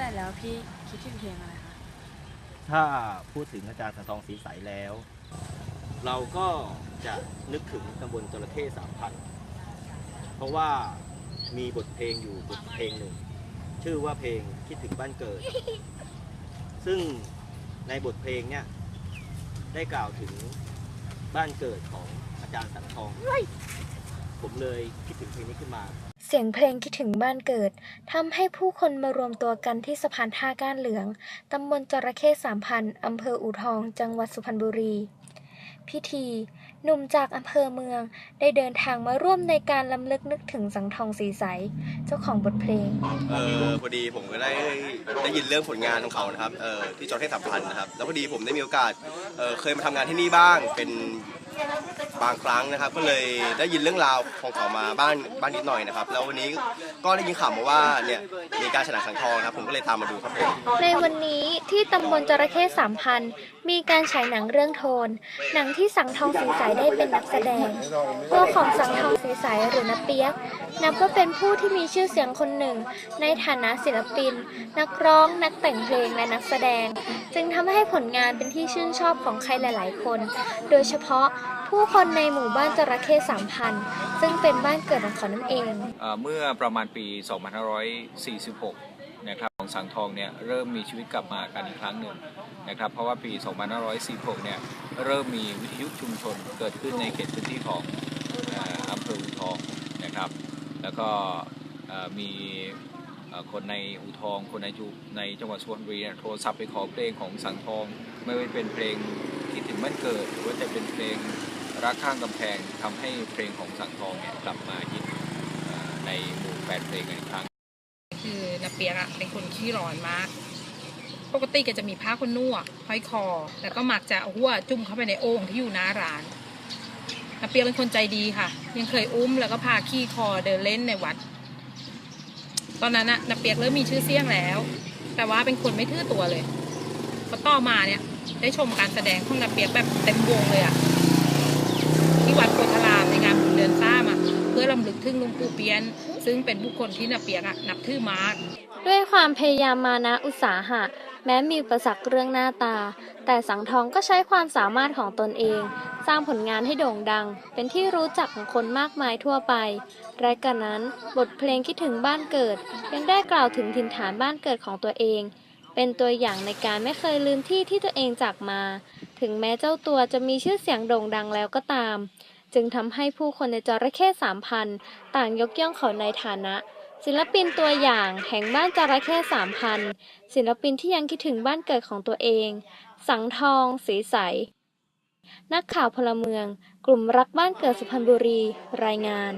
แต่แล้วพี่คิดถึงเพลงอะไรคะถ้าพูดถึงอาจารย์สันทองศรีใสแล้ว เราก็จะนึกถึงตำบลจระเข้สามพันเพราะว่ามีบทเพลงอยู่บทเพลงหนึ่ง ชื่อว่าเพลงคิดถึงบ้านเกิด ซึ่งในบทเพลงเนี่ยได้กล่าวถึงบ้านเกิดของอาจารย์สันทอง ผมเลยคิดถึงเพลงนี้ขึ้นมา เสียงเพลงคิดถึงบ้านเกิดทำให้ผู้คนมารวมตัวกันที่สะพานท่าก้านเหลือง ตำบลจระเข้สามพัน อำเภออู่ทอง จังหวัดสุพรรณบุรี พิธี หนุ่มจากอำเภอเมือง ได้เดินทางมาร่วมในการลำลึกนึกถึงสังทองสีใส เจ้าของบทเพลง เออพอดีผมก็ได้ได้ยินเรื่องผลงานของเขานะครับเออที่จอร์เทสัมพันธ์นะครับ แล้วพอดีผมได้มีโอกาสเออเคยมาทำงานที่นี่บ้างเป็นบางครั้งนะครับ ก็เลยได้ยินเรื่องราวของเขามาบ้างบ้างนิดหน่อยนะครับ แล้ววันนี้ก็ได้ยินข่าวมาว่าเนี่ยมีการฉลองสังทองนะครับ ผมก็เลยตามมาดูครับผมในวันนี้ที่ตำบลจระเข้สามพัน มีการฉายหนังเรื่องโทน หนังที่สังทองสีใสได้เป็นนักแสดง ตัวของสังทองสีใสหรือนับเปียก นับว่าเป็นผู้ที่มีชื่อเสียงคนหนึ่ง ในฐานะศิลปิน นักร้อง นักแต่งเพลงและนักแสดง จึงทำให้ผลงานเป็นที่ชื่นชอบของใครหลาย ๆ คน โดยเฉพาะผู้คนในหมู่บ้านจระเข้สามพันซึ่งเป็นบ้านเกิดของเขานั่นเองเอ่อเมื่อประมาณปี 2546 นะครับของสังทองเนี่ยเริ่มมีชีวิตกลับมากันอีกครั้งหนึ่งนะครับเพราะว่าปี 2546 เนี่ยเริ่มมีวิทยุชุมชนเกิดขึ้นในเขตพื้นที่ของอำเภออูทองนะครับแล้วก็มีคนในอูทองคนในจุในจังหวัดสุพรรณบุรีโทรศัพท์ไปขอเพลงของสังทอง ไม่ว่าจะเป็นเพลงคิดถึงบ้านเกิด หรือว่าจะเป็นเพลงรักข้างกำแพงทำให้เพลงของสังทองเนี่ยกลับมาฮิตเอ่อในหมู่แฟนเพลงอีกครั้ง เปียกอะเป็นคนขี้ร้อนมาก ปกติแกจะมีผ้าขนนูอะห้อยคอ แล้วก็มักจะเอาหัวจุ่มเข้าไปในโอ่งที่อยู่หน้าร้านนาเปียกเป็นคนใจดีค่ะ ยังเคยอุ้มแล้วก็พาขี้คอเดินเล่นในวัด ตอนนั้นอะนาเปียกเริ่มมีชื่อเสียงแล้ว แต่ว่าเป็นคนไม่ทื่อตัวเลยพอต่อมาเนี่ย ได้ชมการแสดงของนาเปียกแบบเต็มวงเลยอะที่วัดโพธารามในงานบุญเดือนซ่ามอะเพื่อลำลึกถึงหลุงปู่เปียน ซึ่งเป็นบุคคลที่นาเปียกอะนับถือมาก ด้วยความพยายามมานะอุตสาหะ แม้มีอุปสรรคเรื่องหน้าตา แต่สังทองก็ใช้ความสามารถของตนเอง สร้างผลงานให้โด่งดัง เป็นที่รู้จักของคนมากมายทั่วไปและกันนั้น บทเพลงคิดถึงบ้านเกิด ยังได้กล่าวถึงถิ่นฐานบ้านเกิดของตัวเองเป็นตัวอย่างในการไม่เคยลืมที่ที่ตัวเองจากมา ถึงแม้เจ้าตัวจะมีชื่อเสียงโด่งดังแล้วก็ตาม จึงทำให้ผู้คนในจระเข้สามพันต่างยกย่องเขาในฐานะ ศิลปินตัวอย่างแห่งบ้านจระเข้สามพันศิลปินที่ยังคิดถึงบ้านเกิดของตัวเอง สังทอง สีใส นักข่าวพลเมือง กลุ่มรักบ้านเกิดสุพรรณบุรี รายงาน